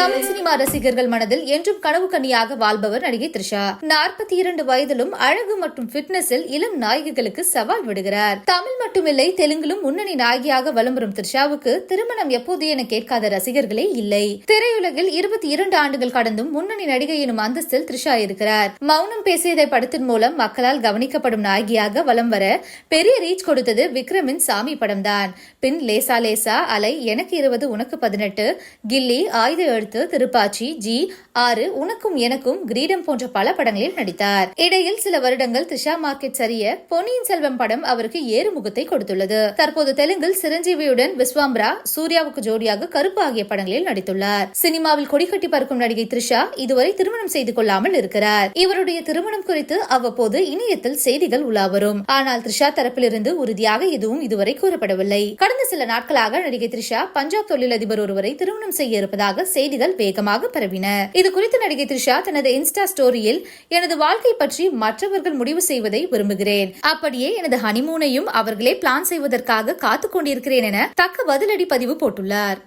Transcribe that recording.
Tamil cinema ரசிகர்கள் மனதில் என்றும் கனவு கனியாக வாழ்பவர் நடிகை த்ரிஷா. நாற்பத்தி இரண்டு வயதிலும் அழகு மற்றும் பிட்னஸில் இளம் நாயகிகளுக்கு சவால் விடுகிறார். தமிழ் மட்டுமில்லை தெலுங்கிலும் முன்னணி நாயகியாக வலம் வரும் த்ரிஷாவுக்கு திருமணம் எப்போது என கேட்காத ரசிகர்களே இல்லை. திரையுலகில் இருபத்தி இரண்டு ஆண்டுகள் கடந்தும் முன்னணி நடிகை எனும் அந்தஸ்தில் த்ரிஷா இருக்கிறார். மௌனம் பேசியதை படத்தின் மூலம் மக்களால் கவனிக்கப்படும் நாயகியாக வலம் வர பெரிய ரீச் கொடுத்தது விக்ரமின் சாமி படம்தான். பின் லேசா லேசா அலை எனக்கு இருபது உனக்கு பதினெட்டு கில்லி ஆயுத எழுத்து அடுத்து திருப்பாச்சி ஜி ஆறு உனக்கும் எனக்கும் கிரீடம் போன்ற பல படங்களில் நடித்தார். இடையில் சில வருடங்கள் த்ரிஷா மார்க்கெட் சரிய பொன்னியின் செல்வம் படம் அவருக்கு ஏறுமுகத்தை கொடுத்துள்ளது. தற்போது தெலுங்கில் சிரஞ்சீவியுடன் விஸ்வாம்பரா சூர்யாவுக்கு ஜோடியாக கருப்பு ஆகிய படங்களில் நடித்துள்ளார். சினிமாவில் கொடிகட்டி பறக்கும் நடிகை த்ரிஷா இதுவரை திருமணம் செய்து கொள்ளாமல் இருக்கிறார். இவருடைய திருமணம் குறித்து அவ்வப்போது இணையத்தில் செய்திகள் உலா வரும். ஆனால் த்ரிஷா தரப்பிலிருந்து உறுதியாக எதுவும் இதுவரை கூறப்படவில்லை. கடந்த சில நாட்களாக நடிகை த்ரிஷா பஞ்சாப் தொழிலதிபர் ஒருவரை திருமணம் செய்ய இருப்பதாக செய்திகள் வேகமாக பரவின. இது குறித்து நடிகை த்ரிஷா தனது இன்ஸ்டா ஸ்டோரியில் எனது வாழ்க்கை பற்றி மற்றவர்கள் முடிவு செய்வதை விரும்புகிறேன். அப்படியே எனது ஹனிமூனையும் அவர்களே பிளான் செய்வதற்காக காத்துக் கொண்டிருக்கிறேன் என தக்க பதிலடி பதிவு போட்டுள்ளார்.